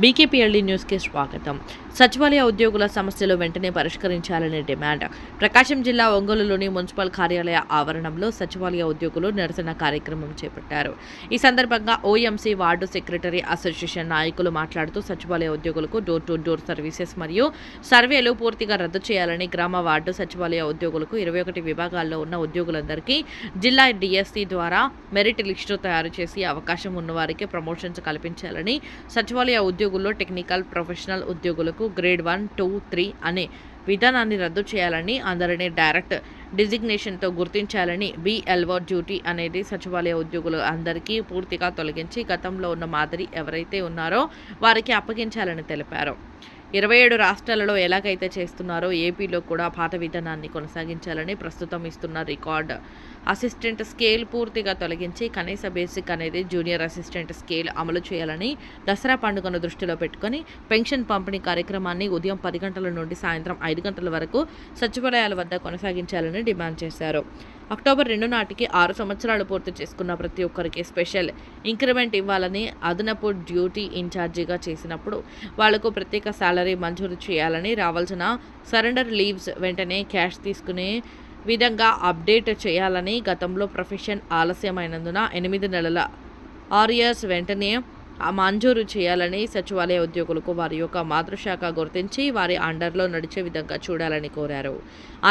BKP हल्ली news के स्वागत సచివాలయ ఉద్యోగుల సమస్యలు వెంటనే పరిష్కరించాలనే డిమాండ్. ప్రకాశం జిల్లా ఒంగోలులోని మున్సిపల్ కార్యాలయ ఆవరణంలో సచివాలయ ఉద్యోగులు నిరసన కార్యక్రమం చేపట్టారు. ఈ సందర్భంగా ఓఎంసీ వార్డు సెక్రటరీ అసోసియేషన్ నాయకులు మాట్లాడుతూ సచివాలయ ఉద్యోగులకు డోర్ టు డోర్ సర్వీసెస్ మరియు సర్వేలు పూర్తిగా రద్దు చేయాలని గ్రామ వార్డు సచివాలయ ఉద్యోగులకు ఇరవై ఒకటి విభాగాల్లో ఉన్న ఉద్యోగులందరికీ జిల్లా డిఎస్సి ద్వారా మెరిట్ లిస్టు తయారు చేసి అవకాశం ఉన్నవారికి ప్రమోషన్స్ కల్పించాలని సచివాలయ ఉద్యోగుల్లో టెక్నికల్ ప్రొఫెషనల్ ఉద్యోగులకు గ్రేడ్ వన్ టూ త్రీ అనే విధానాన్ని రద్దు చేయాలని అందరినీ డైరెక్ట్ డిజిగ్నేషన్తో గుర్తించాలని బిఎల్ఓ డ్యూటీ అనేది సచివాలయ ఉద్యోగులు అందరికీ పూర్తిగా తొలగించి గతంలో ఉన్న మాదిరి ఎవరైతే ఉన్నారో వారికి అప్పగించాలని తెలిపారు. ఇరవై ఏడు రాష్ట్రాలలో ఎలాగైతే చేస్తున్నారో ఏపీలో కూడా పాత విధానాన్ని కొనసాగించాలని ప్రస్తుతం ఇస్తున్న రికార్డ్. అసిస్టెంట్ స్కేల్ పూర్తిగా తొలగించి కనీస బేసిక్ అనేది జూనియర్ అసిస్టెంట్ స్కేల్ అమలు చేయాలని దసరా పండుగను దృష్టిలో పెట్టుకొని పెన్షన్ పంపిణీ కార్యక్రమాన్ని ఉదయం పది గంటల నుండి సాయంత్రం ఐదు గంటల వరకు సచివాలయాల వద్ద కొనసాగించాలని డిమాండ్ చేశారు. అక్టోబర్ రెండు నాటికి ఆరు సంవత్సరాలు పూర్తి చేసుకున్న ప్రతి ఒక్కరికి స్పెషల్ ఇంక్రిమెంట్ ఇవ్వాలని అదనపు డ్యూటీ ఇన్ఛార్జిగా చేసినప్పుడు వాళ్ళకు ప్రత్యేక శాలరీ మంజూరు చేయాలని రావాల్సిన సరెండర్ లీవ్స్ వెంటనే క్యాష్ తీసుకునే విధంగా అప్డేట్ చేయాలని గతంలో ప్రొఫెషన్ ఆలస్యమైనందున ఎనిమిది నెలల ఆర్ఇయర్స్ వెంటనే మంజూరు చేయాలని సచివాలయ ఉద్యోగులకు వారి యొక్క మాతృశాఖ గుర్తించి వారి అండర్లో నడిచే విధంగా చూడాలని కోరారు.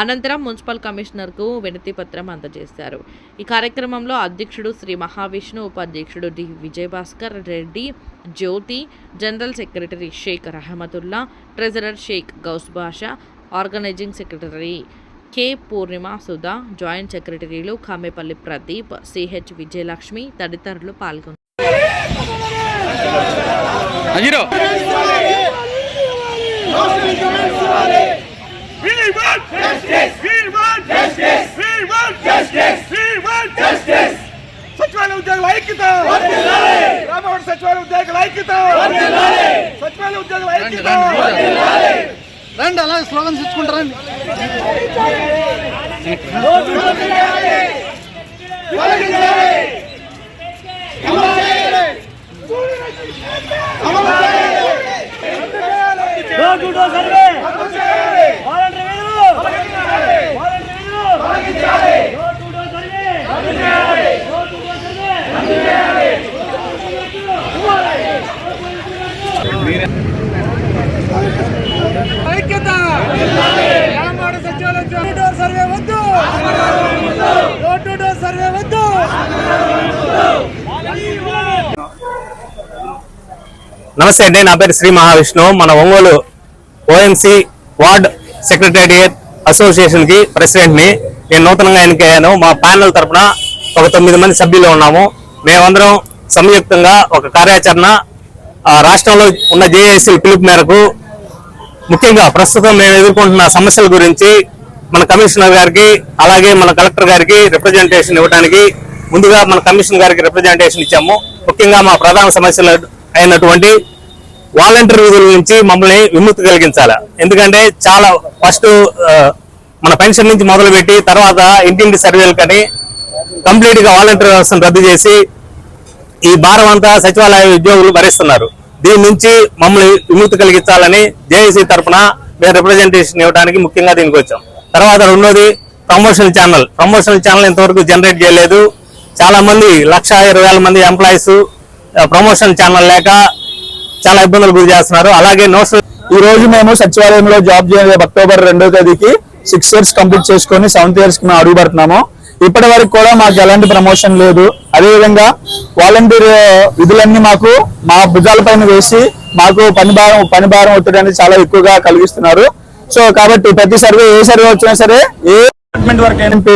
అనంతరం మున్సిపల్ కమిషనర్కు వినతి పత్రం అందజేశారు. ఈ కార్యక్రమంలో అధ్యక్షుడు శ్రీ మహావిష్ణు ఉపాధ్యక్షుడు D. Vijayabhaskar Reddy Jyothi general secretary Sheikh Rahamathulla treasurer Sheikh Ghouse Basha organising secretary K. Poornima Sudha joint సెక్రటరీలు కామెపల్లి ప్రదీప్ సిహెచ్ విజయలక్ష్మి తదితరులు పాల్గొన్నారు. Justice. సచివాలయ ఉద్యోగుల ఐక్యత. రామవాడ సచివాలయ ఉద్యోగుల ఐక్యత. సచివాలయ ఉద్యోగుల ఐక్యత. రండి అలా slogans ఇచ్చుకుంటారండి. Door to survey survey survey ఐక్యత రామవాడ సచివాలయం డోర్ సర్వే వద్దు డోర్ టు డోర్ సర్వే వద్దు నమస్తే అండి నా పేరు శ్రీ మహావిష్ణు. మన ఒంగోలు ఓఎంసీ వార్డ్ సెక్రటేరియట్ అసోసియేషన్కి ప్రెసిడెంట్ని నేను నూతనంగా ఎన్నికయ్యాను. మా ప్యానల్ తరపున ఒక తొమ్మిది మంది సభ్యులు ఉన్నాము. మేమందరం సంయుక్తంగా ఒక కార్యాచరణ ఆ, రాష్ట్రంలో ఉన్న జేఏసీల పిలుపు మేరకు ముఖ్యంగా ప్రస్తుతం మేము ఎదుర్కొంటున్న సమస్యల గురించి మన కమిషనర్ గారికి అలాగే మన కలెక్టర్ గారికి రిప్రజెంటేషన్ ఇవ్వడానికి ముందుగా మన కమిషనర్ గారికి రిప్రజెంటేషన్ ఇచ్చాము. ముఖ్యంగా మా ప్రధాన సమస్యలు అయినటువంటి వాలంటీర్ విధుల నుంచి మమ్మల్ని విముక్తి కలిగించాలి. ఎందుకంటే చాలా ఫస్ట్ మన పెన్షన్ నుంచి మొదలుపెట్టి తర్వాత ఇంటింటి సర్వేలు కానీ కంప్లీట్గా వాలంటీర్ వ్యవస్థను రద్దు చేసి ఈ భారం అంతా సచివాలయ ఉద్యోగులు భరిస్తున్నారు. దీని నుంచి మమ్మల్ని విముక్తి కలిగించాలని జేఏసీ తరఫున మేము రిప్రజెంటేషన్ ఇవ్వడానికి ముఖ్యంగా దీనికి వచ్చాం. తర్వాత రెండోది ప్రమోషన్ ఛానల్ ప్రమోషన్ ఛానల్ ఇంతవరకు జనరేట్ చేయలేదు. చాలా మంది లక్ష ఇరవై వేల మంది ఎంప్లాయీస్ ప్రమోషన్ ఛానల్ లేక చాలా ఇబ్బందులు గురి చేస్తున్నారు. అలాగే నోట్స్ ఈ రోజు మేము సచివాలయంలో జాబ్ చేయ అక్టోబర్ రెండో తేదీకి సిక్స్ ఇయర్స్ కంప్లీట్ చేసుకొని సెవెంత్ ఇయర్స్కి మేము అడుగు పెడుతున్నాము ఇప్పటి వరకు కూడా మాకు ఎలాంటి ప్రమోషన్ లేదు. అదేవిధంగా వాలంటీర్ విధులన్నీ మాకు మా భుజాల పైన వేసి మాకు పని భారం పని భారం ఒత్తిడి అనేది చాలా ఎక్కువగా కలిగిస్తున్నారు. సో కాబట్టి ప్రతి సర్వే ఏ సర్వే వచ్చినా సరే ఏ డిపార్ట్మెంట్ వరకు అయినా పే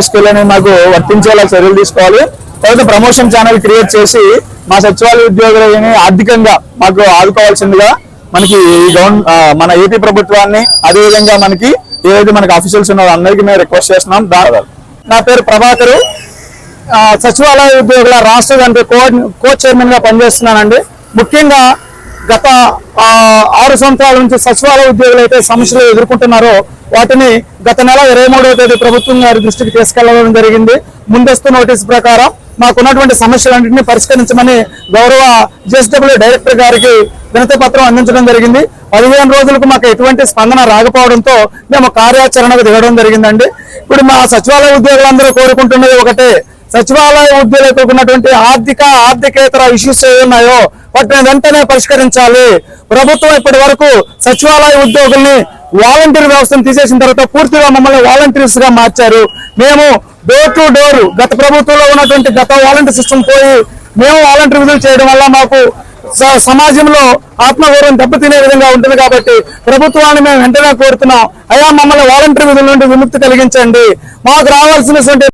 మాకు వర్తించేలా చర్యలు తీసుకోవాలి. తర్వాత ప్రమోషన్ ఛానల్ క్రియేట్ చేసి మా సచివాలయ ఉద్యోగులని ఆర్థికంగా మాకు ఆదుకోవాల్సిందిగా మనకి ఈ గవర్న ఆ, మన ఏపీ ప్రభుత్వాన్ని అదేవిధంగా మనకి ఏదైతే మనకి ఆఫీసర్స్ ఉన్నారో అందరికీ మేము రిక్వెస్ట్ చేస్తున్నాం. దా- నా పేరు ప్రభాకరు. సచివాలయ ఉద్యోగుల రాష్ట్ర కమిటీ కో కో చైర్మన్గా పనిచేస్తున్నానండి. ముఖ్యంగా గత ఆరు సంవత్సరాల నుంచి సచివాలయ ఉద్యోగులు అయితే సమస్యలు ఎదుర్కొంటున్నారో వాటిని గత నెల ఇరవై మూడవ తేదీ ప్రభుత్వం గారి దృష్టికి తీసుకెళ్ళడం జరిగింది. ముందస్తు నోటీస్ ప్రకారం మాకున్నటువంటి సమస్యలన్నింటినీ పరిష్కరించమని గౌరవ జేఎస్డబ్ల్యూ డైరెక్టర్ గారికి వినతి పత్రం అందించడం జరిగింది. పదిహేను రోజులకు మాకు ఎటువంటి స్పందన రాకపోవడంతో మేము కార్యాచరణకు దిగడం జరిగిందండి. ఇప్పుడు మా సచివాలయ ఉద్యోగులందరూ కోరుకుంటున్నది ఒకటే సచివాలయ ఉద్యోగులకు ఉన్నటువంటి ఆర్థిక ఆర్థికేతర ఇష్యూస్ ఉన్నాయో వాటిని వెంటనే పరిష్కరించాలి. ప్రభుత్వం ఇప్పటి వరకు సచివాలయ ఉద్యోగుల్ని వాలంటీర్ వ్యవస్థను తీసేసిన తర్వాత పూర్తిగా మమ్మల్ని వాలంటీర్స్గా మార్చారు. మేము డోర్ టు డోర్ గత ప్రభుత్వంలో ఉన్నటువంటి గత వాలంటీర్ సిస్టమ్ పోయి మేము వాలంటీర్ విధులు చేయడం వల్ల మాకు స- సమాజంలో ఆత్మగౌరవం దెబ్బతినే విధంగా ఉంటుంది కాబట్టి ప్రభుత్వాన్ని మేము వెంటనే కోరుతున్నాం. అయ్యా మమ్మల్ని వాలంటీర్ విధుల నుండి విముక్తి కలిగించండి. మాకు రావాల్సినటువంటి